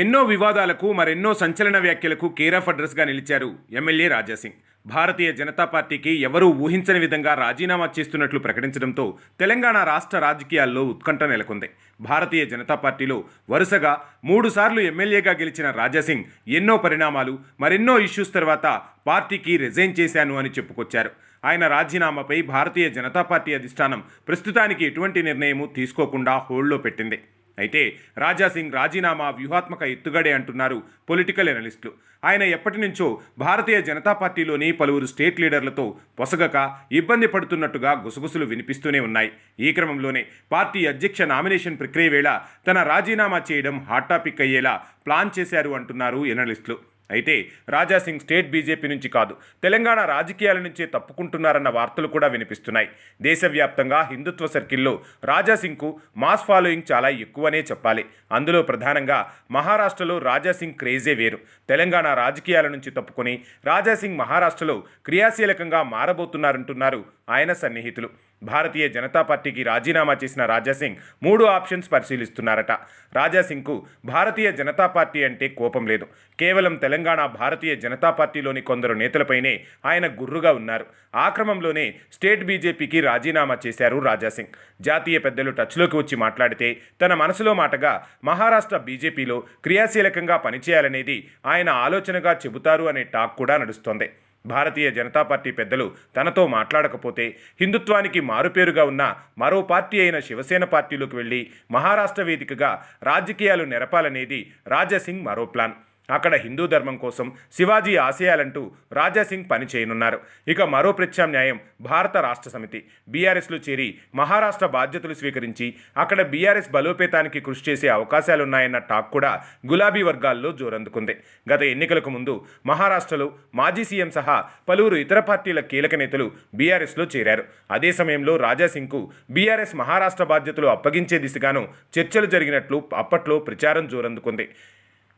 ఎన్నో వివాదాలకు మరెన్నో సంచలన వ్యాఖ్యలకు కేర్ ఆఫ్ అడ్రస్గా నిలిచారు ఎమ్మెల్యే రాజాసింగ్. భారతీయ జనతా పార్టీకి ఎవరూ ఊహించని విధంగా రాజీనామా చేస్తున్నట్లు ప్రకటించడంతో తెలంగాణ రాష్ట్ర రాజకీయాల్లో ఉత్కంఠ నెలకొంది. భారతీయ జనతా పార్టీలో వరుసగా మూడుసార్లు ఎమ్మెల్యేగా గెలిచిన రాజాసింగ్ ఎన్నో పరిణామాలు మరెన్నో ఇష్యూస్ తర్వాత పార్టీకి రిజైన్ చేశాను అని చెప్పుకొచ్చారు. ఆయన రాజీనామాపై భారతీయ జనతా పార్టీ అధిష్టానం ప్రస్తుతానికి ఎటువంటి నిర్ణయము తీసుకోకుండా హోల్డ్లో పెట్టింది. అయితే రాజాసింగ్ రాజీనామా వ్యూహాత్మక ఎత్తుగడే అంటున్నారు పొలిటికల్ ఎనలిస్టులు. ఆయన ఎప్పటి నుంచో భారతీయ జనతా పార్టీలోని పలువురు స్టేట్ లీడర్లతో పొసగక ఇబ్బంది పడుతున్నట్టుగా గుసగుసలు వినిపిస్తూనే ఉన్నాయి. ఈ క్రమంలోనే పార్టీ అధ్యక్ష నామినేషన్ ప్రక్రియ వేళ తన రాజీనామా చేయడం హాట్ టాపిక్ అయ్యేలా ప్లాన్ చేశారు అంటున్నారు ఎనలిస్టులు. అయితే రాజాసింగ్ స్టేట్ బీజేపీ నుంచి కాదు తెలంగాణ రాజకీయాల నుంచే తప్పుకుంటున్నారన్న వార్తలు కూడా వినిపిస్తున్నాయి. దేశవ్యాప్తంగా హిందుత్వ సర్కిల్లో రాజాసింగ్కు మాస్ ఫాలోయింగ్ చాలా ఎక్కువనే చెప్పాలి. అందులో ప్రధానంగా మహారాష్ట్రలో రాజాసింగ్ క్రేజే వేరు. తెలంగాణ రాజకీయాల నుంచి తప్పుకొని రాజాసింగ్ మహారాష్ట్రలో క్రియాశీలకంగా మారబోతున్నారంటున్నారు ఆయన సన్నిహితులు. భారతీయ జనతా పార్టీకి రాజీనామా చేసిన రాజాసింగ్ మూడు ఆప్షన్స్ పరిశీలిస్తున్నారట. రాజాసింగ్కు భారతీయ జనతా పార్టీ అంటే కోపం లేదు. కేవలం తెలంగాణ భారతీయ జనతా పార్టీలోని కొందరు నేతలపైనే ఆయన గుర్రుగా ఉన్నారు. ఆ క్రమంలోనే స్టేట్ బీజేపీకి రాజీనామా చేశారు రాజాసింగ్. జాతీయ పెద్దలు టచ్లోకి వచ్చి మాట్లాడితే తన మనసులో మాటగా మహారాష్ట్ర బీజేపీలో క్రియాశీలకంగా పనిచేయాలనేది ఆయన ఆలోచనగా చెబుతారు అనే టాక్ కూడా నడుస్తోంది. భారతీయ జనతా పార్టీ పెద్దలు తనతో మాట్లాడకపోతే హిందుత్వానికి మారుపేరుగా ఉన్న మరో పార్టీ అయిన శివసేన పార్టీలోకి వెళ్ళి మహారాష్ట్ర వేదికగా రాజకీయాలు నెరపాలనేది రాజాసింగ్ మరో ప్లాన్. అక్కడ హిందూ ధర్మం కోసం శివాజీ ఆశయాలంటూ రాజాసింగ్ పని చేయనున్నారు. ఇక మరో ప్రత్యామ్నాయం భారత రాష్ట్ర సమితి. బీఆర్ఎస్లో చేరి మహారాష్ట్ర బాధ్యతలు స్వీకరించి అక్కడ బీఆర్ఎస్ బలోపేతానికి కృషి చేసే అవకాశాలున్నాయన్న టాక్ కూడా గులాబీ వర్గాల్లో జోరందుకుంది. గత ఎన్నికలకు ముందు మహారాష్ట్రలో మాజీ సీఎం సహా పలువురు ఇతర పార్టీల కీలక నేతలు బీఆర్ఎస్లో చేరారు. అదే సమయంలో రాజాసింగ్కు బీఆర్ఎస్ మహారాష్ట్ర బాధ్యతలు అప్పగించే దిశగాను చర్చలు జరిగినట్లు అప్పట్లో ప్రచారం జోరందుకుంది.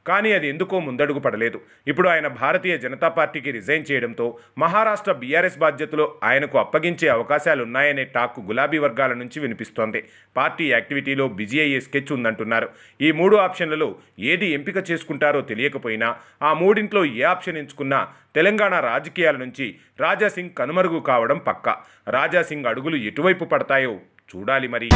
కానీ అది ఎందుకో ముందడుగు పడలేదు. ఇప్పుడు ఆయన భారతీయ జనతా పార్టీకి రిజైన్ చేయడంతో మహారాష్ట్ర బీఆర్ఎస్ బాధ్యతలు ఆయనకు అప్పగించే అవకాశాలున్నాయనే టాక్ గులాబీ వర్గాల నుంచి వినిపిస్తోంది. పార్టీ యాక్టివిటీలో బిజీ అయ్యే స్కెచ్ ఉందంటున్నారు. ఈ మూడు ఆప్షన్లలో ఏది ఎంపిక చేసుకుంటారో తెలియకపోయినా ఆ మూడింట్లో ఏ ఆప్షన్ ఎంచుకున్నా తెలంగాణ రాజకీయాల నుంచి రాజాసింగ్ కనుమరుగు కావడం పక్కా. రాజాసింగ్ అడుగులు ఎటువైపు పడతాయో చూడాలి మరి.